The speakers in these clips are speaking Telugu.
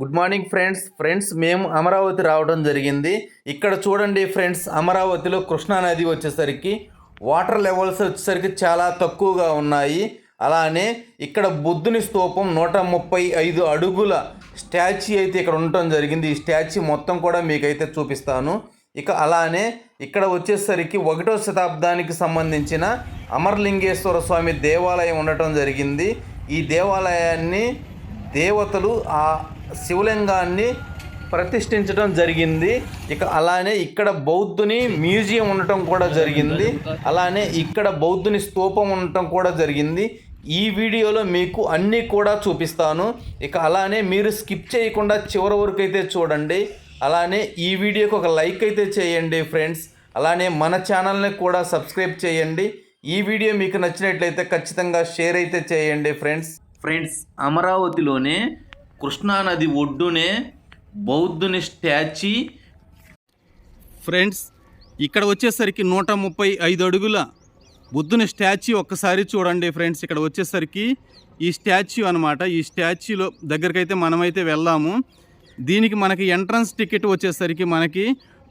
Good morning friends. ఫ్రెండ్స్ మేము అమరావతి రావడం జరిగింది. ఇక్కడ చూడండి ఫ్రెండ్స్ అమరావతిలో కృష్ణా నది వచ్చేసరికి వాటర్ లెవెల్స్ వచ్చేసరికి చాలా తక్కువగా ఉన్నాయి. అలానే ఇక్కడ బుద్ధుని స్తూపం నూట ముప్పై ఐదు అడుగుల స్టాచ్యూ అయితే ఇక్కడ ఉండటం జరిగింది. ఈ స్టాచ్యూ మొత్తం కూడా మీకైతే చూపిస్తాను. ఇక అలానే ఇక్కడ వచ్చేసరికి ఒకటో శతాబ్దానికి సంబంధించిన అమరలింగేశ్వర స్వామి దేవాలయం ఉండటం జరిగింది. ఈ దేవాలయాన్ని దేవతలు ఆ శివలింగాన్ని ప్రతిష్ఠించడం జరిగింది. ఇక అలానే ఇక్కడ బౌద్ధుని మ్యూజియం ఉండటం కూడా జరిగింది. అలానే ఇక్కడ బౌద్ధుని స్తూపం ఉండటం కూడా జరిగింది. ఈ వీడియోలో మీకు అన్నీ కూడా చూపిస్తాను. ఇక అలానే మీరు స్కిప్ చేయకుండా చివరి వరకు అయితే చూడండి. అలానే ఈ వీడియోకి ఒక లైక్ అయితే చేయండి ఫ్రెండ్స్. అలానే మన ఛానల్ని కూడా సబ్స్క్రైబ్ చేయండి. ఈ వీడియో మీకు నచ్చినట్లయితే ఖచ్చితంగా షేర్ అయితే చేయండి ఫ్రెండ్స్. ఫ్రెండ్స్ అమరావతిలోనే కృష్ణానది ఒడ్డునే బౌద్ధుని స్టాచ్యూ. ఫ్రెండ్స్ ఇక్కడ వచ్చేసరికి నూట ముప్పై ఐదు అడుగుల బుద్ధుని స్టాచ్యూ ఒక్కసారి చూడండి ఫ్రెండ్స్. ఇక్కడ వచ్చేసరికి ఈ స్టాచ్యూ అనమాట ఈ స్టాచ్యూలో దగ్గరకైతే మనమైతే వెళ్దాము. దీనికి మనకి ఎంట్రన్స్ టికెట్ వచ్చేసరికి మనకి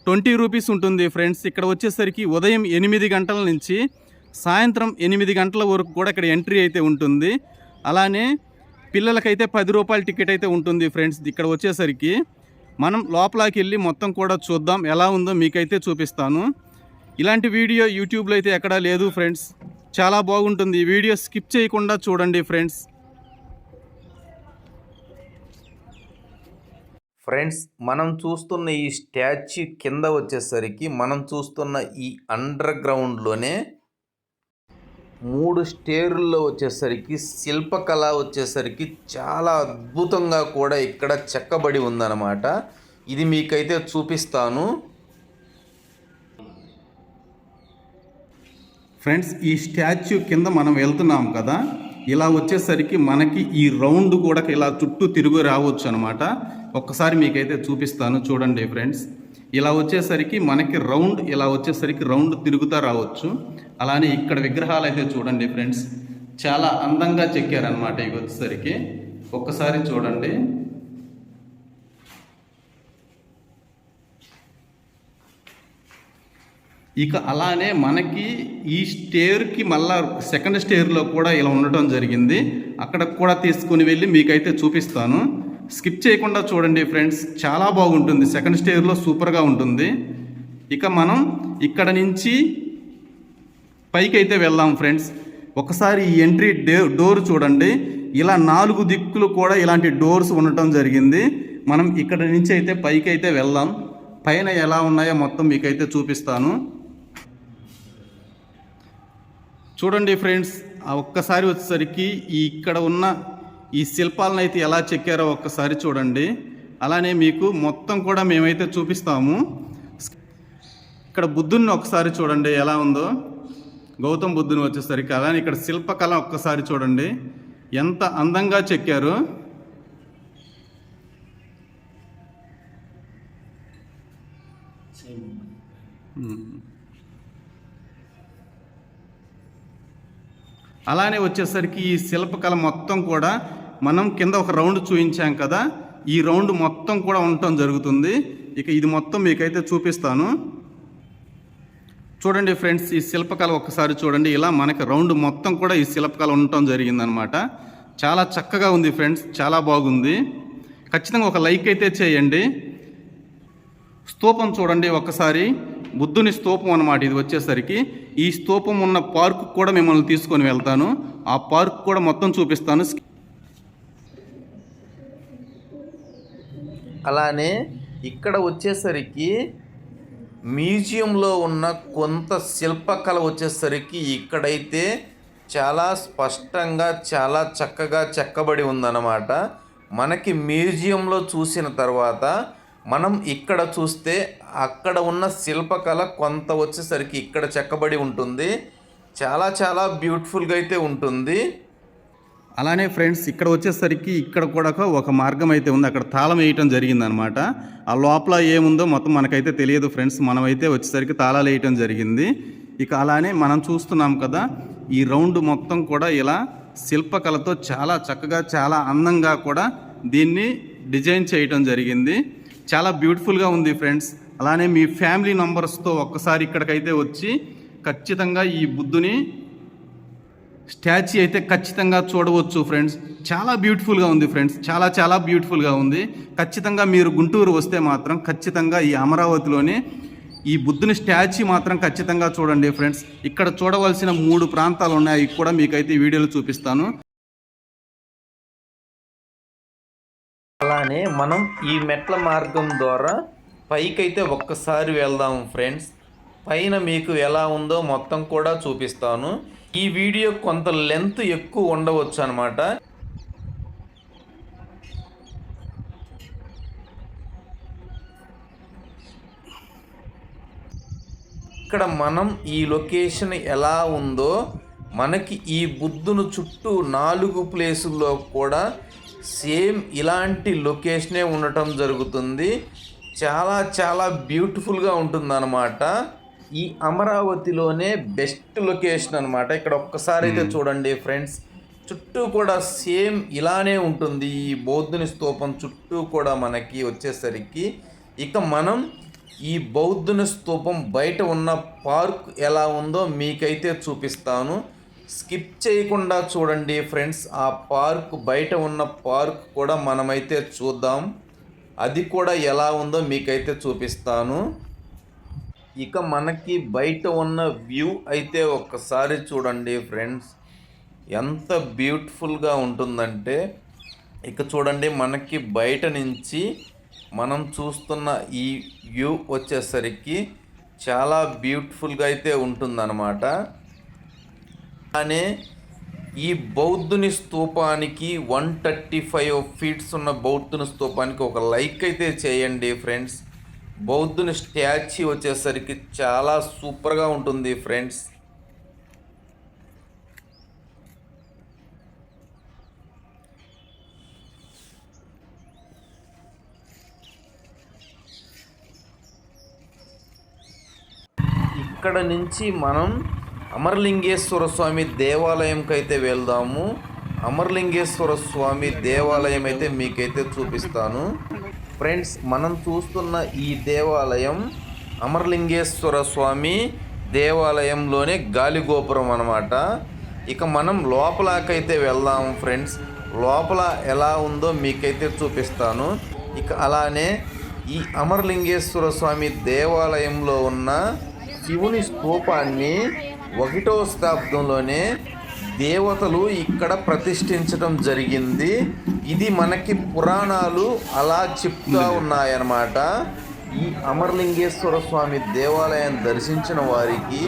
ట్వంటీ రూపీస్ ఉంటుంది ఫ్రెండ్స్. ఇక్కడ వచ్చేసరికి ఉదయం ఎనిమిది గంటల నుంచి సాయంత్రం ఎనిమిది గంటల వరకు కూడా ఇక్కడ ఎంట్రీ అయితే ఉంటుంది. అలానే పిల్లలకైతే పది రూపాయల టికెట్ అయితే ఉంటుంది ఫ్రెండ్స్ ఇక్కడ వచ్చేసరికి మనం లోపలికి వెళ్ళి మొత్తం కూడా చూద్దాం ఎలా ఉందో మీకైతే చూపిస్తాను. ఇలాంటి వీడియో యూట్యూబ్లో అయితే ఎక్కడా లేదు ఫ్రెండ్స్ చాలా బాగుంటుంది. ఈ వీడియో స్కిప్ చేయకుండా చూడండి ఫ్రెండ్స్ ఫ్రెండ్స్ మనం చూస్తున్న ఈ స్టాచ్యూ కింద వచ్చేసరికి మనం చూస్తున్న ఈ అండర్ గ్రౌండ్లోనే మూడు స్టేరుల్లో వచ్చేసరికి శిల్పకళ వచ్చేసరికి చాలా అద్భుతంగా కూడా ఇక్కడ చెక్కబడి ఉందన్నమాట. ఇది మీకైతే చూపిస్తాను. ఫ్రెండ్స్ ఈ స్టాచ్యూ కింద మనం వెళ్తున్నాం కదా? ఇలా వచ్చేసరికి మనకి ఈ రౌండ్ కూడా ఇలా చుట్టూ తిరుగు రావచ్చు అనమాట ఒక్కసారి మీకైతే చూపిస్తాను. చూడండి ఫ్రెండ్స్. ఇలా వచ్చేసరికి మనకి రౌండ్ ఇలా వచ్చేసరికి రౌండ్ తిరుగుతా రావచ్చు. అలానే ఇక్కడ విగ్రహాలు అయితే చూడండి ఫ్రెండ్స్. చాలా అందంగా చెక్కారనమాట ఇవి వచ్చేసరికి. ఒక్కసారి చూడండి. ఇక అలానే మనకి ఈ స్టేర్కి మళ్ళా సెకండ్ స్టేర్లో కూడా ఇలా ఉండటం జరిగింది. అక్కడ కూడా తీసుకుని వెళ్ళి మీకైతే చూపిస్తాను. స్కిప్ చేయకుండా చూడండి ఫ్రెండ్స్. చాలా బాగుంటుంది. సెకండ్ స్టేర్లో సూపర్గా ఉంటుంది. ఇక మనం ఇక్కడ నుంచి పైకి అయితే వెళ్దాం ఫ్రెండ్స్. ఒకసారి ఈ ఎంట్రీ డోర్ చూడండి. ఇలా నాలుగు దిక్కులు కూడా ఇలాంటి డోర్స్ ఉండటం జరిగింది. మనం ఇక్కడ నుంచి అయితే పైకి అయితే వెళ్దాం. పైన ఎలా ఉన్నాయో మొత్తం మీకైతే చూపిస్తాను. చూడండి ఫ్రెండ్స్. ఆ ఒక్కసారి వచ్చేసరికి ఈ ఇక్కడ ఉన్న ఈ శిల్పాలను అయితే ఎలా చెక్కారో ఒక్కసారి చూడండి. అలానే మీకు మొత్తం కూడా మేమైతే చూపిస్తాము. ఇక్కడ బుద్ధుని ఒకసారి చూడండి ఎలా ఉందో. గౌతమ్ బుద్ధుని వచ్చేసరికి అలానే ఇక్కడ శిల్పకళ ఒక్కసారి చూడండి. ఎంత అందంగా చెక్కారు. అలానే వచ్చేసరికి ఈ శిల్పకళ మొత్తం కూడా మనం కింద ఒక రౌండ్ చూపించాం కదా ఈ రౌండ్ మొత్తం కూడా ఉండటం జరుగుతుంది. ఇక ఇది మొత్తం మీకైతే చూపిస్తాను. చూడండి ఫ్రెండ్స్ ఈ శిల్పకళ ఒక్కసారి చూడండి. ఇలా మనకి రౌండ్ మొత్తం కూడా ఈ శిల్పకళ ఉండటం జరిగిందనమాట చాలా చక్కగా ఉంది ఫ్రెండ్స్ చాలా బాగుంది. ఖచ్చితంగా ఒక లైక్ అయితే చేయండి. స్తూపం చూడండి ఒక్కసారి. బుద్ధుని స్తూపం అన్నమాట ఇది వచ్చేసరికి. ఈ స్తూపం ఉన్న పార్క్ కూడా మిమ్మల్ని తీసుకొని వెళ్తాను. ఆ పార్క్ కూడా మొత్తం చూపిస్తాను. అలానే ఇక్కడ వచ్చేసరికి మ్యూజియంలో ఉన్న కొంత శిల్పకళ వచ్చేసరికి ఇక్కడైతే చాలా స్పష్టంగా చాలా చక్కగా చెక్కబడి ఉందన్నమాట. మనకి మ్యూజియంలో చూసిన తర్వాత మనం ఇక్కడ చూస్తే అక్కడ ఉన్న శిల్పకళ కొంత వచ్చేసరికి ఇక్కడ చెక్కబడి ఉంటుంది. చాలా చాలా బ్యూటిఫుల్గా అయితే ఉంటుంది. అలానే ఫ్రెండ్స్ ఇక్కడ వచ్చేసరికి ఇక్కడ కూడా ఒక మార్గం అయితే ఉంది. అక్కడ తాళం వేయటం జరిగిందనమాట ఆ లోపల ఏముందో మొత్తం మనకైతే తెలియదు ఫ్రెండ్స్. మనమైతే వచ్చేసరికి తాళాలు వేయటం జరిగింది. ఇక అలానే మనం చూస్తున్నాం కదా ఈ రౌండ్ మొత్తం కూడా ఇలా శిల్పకళతో చాలా చక్కగా చాలా అందంగా కూడా దీన్ని డిజైన్ చేయటం జరిగింది. చాలా బ్యూటిఫుల్గా ఉంది ఫ్రెండ్స్. అలానే మీ ఫ్యామిలీ నంబర్స్తో ఒక్కసారి ఇక్కడికైతే వచ్చి ఖచ్చితంగా ఈ బుద్ధుని స్టాచ్యూ అయితే ఖచ్చితంగా చూడవచ్చు ఫ్రెండ్స్. చాలా బ్యూటిఫుల్గా ఉంది ఫ్రెండ్స్. చాలా చాలా బ్యూటిఫుల్గా ఉంది. ఖచ్చితంగా మీరు గుంటూరు వస్తే మాత్రం ఖచ్చితంగా ఈ అమరావతిలోని ఈ బుద్ధుని స్టాచ్యూ మాత్రం ఖచ్చితంగా చూడండి ఫ్రెండ్స్. ఇక్కడ చూడవలసిన మూడు ప్రాంతాలు ఉన్నాయి కూడా మీకైతే ఈ వీడియోలో చూపిస్తాను. అలానే మనం ఈ మెట్ల మార్గం ద్వారా పైకైతే ఒక్కసారి వెళ్దాం ఫ్రెండ్స్. పైన మీకు ఎలా ఉందో మొత్తం కూడా చూపిస్తాను. ఈ వీడియో కొంత లెంత్ ఎక్కువ ఉండవచ్చు అనమాట ఇక్కడ మనం ఈ లొకేషన్ ఎలా ఉందో మనకి ఈ బుద్ధును చుట్టూ నాలుగు ప్లేసుల్లో కూడా సేమ్ ఇలాంటి లొకేషనే ఉండటం జరుగుతుంది. చాలా చాలా బ్యూటిఫుల్గా ఉంటుందన్నమాట. ఈ అమరావతిలోనే బెస్ట్ లొకేషన్ అన్నమాట. ఇక్కడ ఒక్కసారి అయితే చూడండి ఫ్రెండ్స్. చుట్టూ కూడా సేమ్ ఇలానే ఉంటుంది. ఈ బౌద్ధుని స్తూపం చుట్టూ కూడా మనకి వచ్చేసరికి. ఇక మనం ఈ బౌద్ధుని స్తూపం బయట ఉన్న పార్క్ ఎలా ఉందో మీకైతే చూపిస్తాను. స్కిప్ చేయకుండా చూడండి ఫ్రెండ్స్. ఆ పార్క్ బయట ఉన్న పార్క్ కూడా మనమైతే చూద్దాం. అది కూడా ఎలా ఉందో మీకైతే చూపిస్తాను. ఇక మనకి బయట ఉన్న వ్యూ అయితే ఒక్కసారి చూడండి ఫ్రెండ్స్. ఎంత బ్యూటిఫుల్గా ఉంటుందంటే ఇక చూడండి మనకి బయట నుంచి మనం చూస్తున్న ఈ వ్యూ వచ్చేసరికి చాలా బ్యూటిఫుల్గా అయితే ఉంటుందన్నమాట. అనే ఈ బౌద్ధుని స్తూపానికి వన్ థర్టీ ఫైవ్ ఫీట్స్ ఉన్న బౌద్ధుని స్తూపానికి ఒక లైక్ అయితే చేయండి ఫ్రెండ్స్. బౌద్ధుని స్టాచ్యూ వచ్చేసరికి చాలా సూపర్గా ఉంటుంది ఫ్రెండ్స్. ఇక్కడ నుంచి మనం అమరలింగేశ్వర స్వామి దేవాలయంకి అయితే వెళ్దాము. అమరలింగేశ్వర స్వామి దేవాలయం అయితే మీకైతే చూపిస్తాను. ఫ్రెండ్స్ మనం చూస్తున్న ఈ దేవాలయం అమరలింగేశ్వర స్వామి దేవాలయంలోనే గాలి గోపురం ఇక మనం లోపలకైతే వెళ్దాం ఫ్రెండ్స్. లోపల ఎలా ఉందో మీకైతే చూపిస్తాను. ఇక అలానే ఈ అమరలింగేశ్వర స్వామి దేవాలయంలో ఉన్న శివుని స్తూపాన్ని ఒకటో శతాబ్దంలోనే దేవతలు ఇక్కడ ప్రతిష్ఠించడం జరిగింది. ఇది మనకి పురాణాలు అలా చెప్తా ఉన్నాయన్నమాట. ఈ అమరలింగేశ్వర స్వామి దేవాలయం దర్శించిన వారికి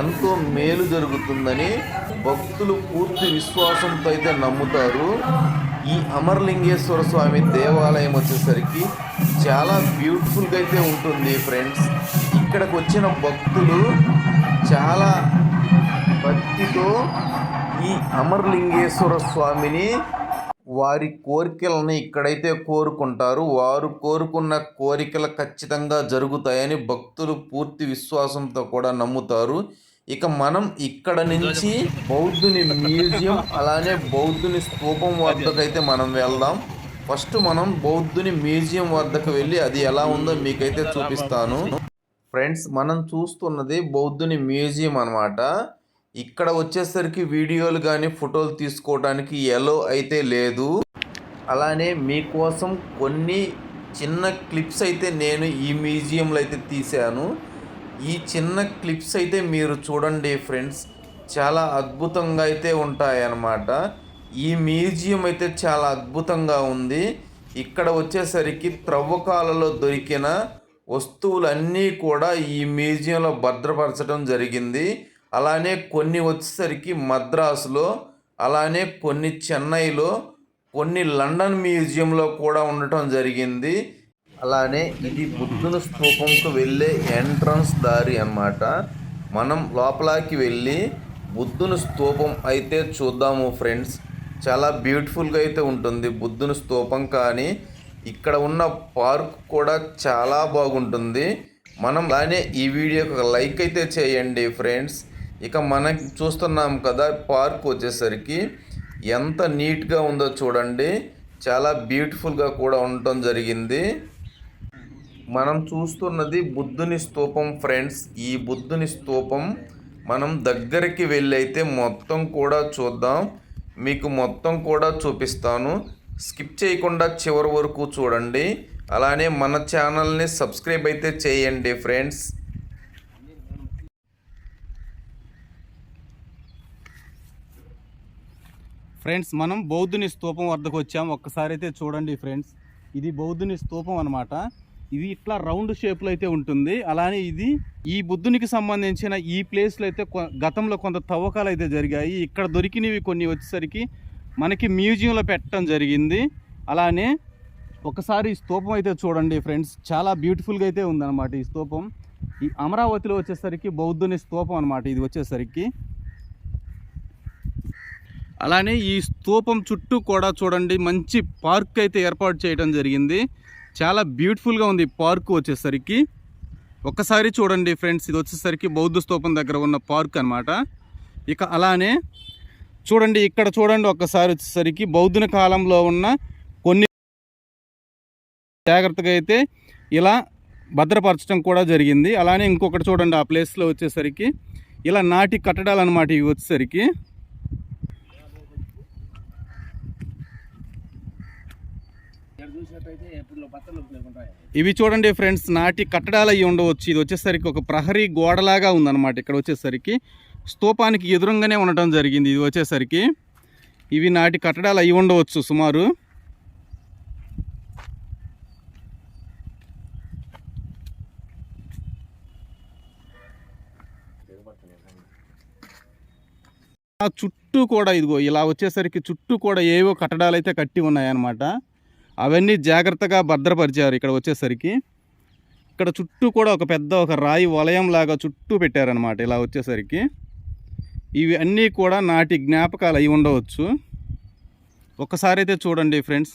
ఎంతో మేలు జరుగుతుందని భక్తులు పూర్తి విశ్వాసంతో అయితే నమ్ముతారు. ఈ అమరలింగేశ్వర స్వామి దేవాలయం వచ్చేసరికి చాలా బ్యూటిఫుల్గా అయితే ఉంటుంది ఫ్రెండ్స్. ఇక్కడికి వచ్చిన భక్తులు చాలా భక్తితో ఈ అమరలింగేశ్వర స్వామిని వారి కోరికలను ఇక్కడైతే కోరుకుంటారు. వారు కోరుకున్న కోరికలు ఖచ్చితంగా జరుగుతాయని భక్తులు పూర్తి విశ్వాసంతో కూడా నమ్ముతారు. ఇక మనం ఇక్కడ నుంచి బౌద్ధుని మ్యూజియం అలానే బౌద్ధుని స్తూపం వద్దకైతే మనం వెళ్దాం. ఫస్ట్ మనం బౌద్ధుని మ్యూజియం వద్దకు వెళ్ళి అది ఎలా ఉందో మీకైతే చూపిస్తాను. ఫ్రెండ్స్ మనం చూస్తున్నది బౌద్ధుని మ్యూజియం అన్నమాట. ఇక్కడ వచ్చేసరికి వీడియోలు కానీ ఫోటోలు తీసుకోవడానికి ఎలో అయితే లేదు. అలానే మీకోసం కొన్ని చిన్న క్లిప్స్ అయితే నేను ఈ మ్యూజియంలో అయితే తీశాను. ఈ చిన్న క్లిప్స్ అయితే మీరు చూడండి ఫ్రెండ్స్ చాలా అద్భుతంగా అయితే ఉంటాయన్నమాట. ఈ మ్యూజియం అయితే చాలా అద్భుతంగా ఉంది. ఇక్కడ వచ్చేసరికి త్రవ్వకాలలో దొరికిన వస్తువులన్నీ కూడా ఈ మ్యూజియంలో భద్రపరచడం జరిగింది. అలానే కొన్ని వచ్చేసరికి మద్రాసులో అలానే కొన్ని చెన్నైలో కొన్ని లండన్ మ్యూజియంలో కూడా ఉండటం జరిగింది. అలానే ఇది బుద్ధుని స్థూపంకు వెళ్ళే ఎంట్రన్స్ దారి అన్నమాట. మనం లోపలికి వెళ్ళి బుద్ధుని స్థూపం అయితే చూద్దాము ఫ్రెండ్స్. చాలా బ్యూటిఫుల్గా అయితే ఉంటుంది బుద్ధుని స్థూపం కానీ ఇక్కడ ఉన్న పార్క్ కూడా చాలా బాగుంటుంది. మనం అలానే ఈ వీడియోకి ఒక లైక్ అయితే చేయండి ఫ్రెండ్స్. ఇక మనం చూస్తున్నాం కదా పార్క్ వచ్చేసరికి ఎంత నీట్గా ఉందో చూడండి. చాలా బ్యూటిఫుల్గా కూడా ఉండటం జరిగింది. మనం చూస్తున్నది బుద్ధుని స్తూపం ఫ్రెండ్స్. ఈ బుద్ధుని స్తూపం మనం దగ్గరికి వెళ్ళైతే మొత్తం కూడా చూద్దాం. మీకు మొత్తం కూడా చూపిస్తాను. స్కిప్ చేయకుండా చివరి వరకు చూడండి. అలానే మన ఛానల్ని సబ్స్క్రైబ్ అయితే చేయండి ఫ్రెండ్స్. ఫ్రెండ్స్ మనం బౌద్ధుని స్తూపం వద్దకు వచ్చాం. ఒక్కసారి అయితే చూడండి ఫ్రెండ్స్ ఇది బౌద్ధుని స్తూపం అనమాట ఇది ఇట్లా రౌండ్ షేప్లో అయితే ఉంటుంది. అలానే ఇది ఈ బుద్ధునికి సంబంధించిన ఈ ప్లేస్లో అయితే కొ- గతంలో కొంత తవ్వకాలు అయితే జరిగాయి. ఇక్కడ దొరికినవి కొన్ని వచ్చేసరికి మనకి మ్యూజియంలో పెట్టడం జరిగింది. అలానే ఒకసారి ఈ స్తూపం అయితే చూడండి ఫ్రెండ్స్ చాలా బ్యూటిఫుల్గా అయితే ఉందన్నమాట ఈ స్తూపం. ఈ అమరావతిలో వచ్చేసరికి బౌద్ధుని స్తూపం అనమాట ఇది వచ్చేసరికి. అలానే ఈ స్తూపం చుట్టూ కూడా చూడండి మంచి పార్క్ అయితే ఏర్పాటు చేయడం జరిగింది. చాలా బ్యూటిఫుల్గా ఉంది పార్క్ వచ్చేసరికి. ఒక్కసారి చూడండి ఫ్రెండ్స్ ఇది వచ్చేసరికి బౌద్ధ స్తూపం దగ్గర ఉన్న పార్క్ అన్నమాట. ఇక అలానే చూడండి ఇక్కడ చూడండి ఒక్కసారి వచ్చేసరికి బౌద్ధుని కాలంలో ఉన్న కొన్ని జాగ్రత్తగా అయితే ఇలా భద్రపరచడం కూడా జరిగింది. అలానే ఇంకొకటి చూడండి ఆ ప్లేస్లో వచ్చేసరికి ఇలా నాటి కట్టడాలు అనమాట ఇవి వచ్చేసరికి. ఇవి చూడండి ఫ్రెండ్స్ నాటి కట్టడాలు అవి ఉండవచ్చు. ఇది వచ్చేసరికి ఒక ప్రహరీ గోడలాగా ఉందన్నమాట. ఇక్కడ వచ్చేసరికి స్తూపానికి ఎదురుగానే ఉండటం జరిగింది. ఇది వచ్చేసరికి ఇవి నాటి కట్టడాలు అయి ఉండవచ్చు సుమారు. చుట్టూ కూడా ఇదిగో ఇలా వచ్చేసరికి చుట్టూ కూడా ఏవో కట్టడాలు అయితే కట్టి ఉన్నాయన్నమాట. అవన్నీ జాగ్రత్తగా భద్రపరిచారు ఇక్కడ వచ్చేసరికి. ఇక్కడ చుట్టూ కూడా ఒక పెద్ద ఒక రాయి వలయం లాగా చుట్టూ పెట్టారనమాట ఇలా వచ్చేసరికి. ఇవి అన్నీ కూడా నాటి జ్ఞాపకాలు అయి ఉండవచ్చు. ఒకసారి అయితే చూడండి ఫ్రెండ్స్.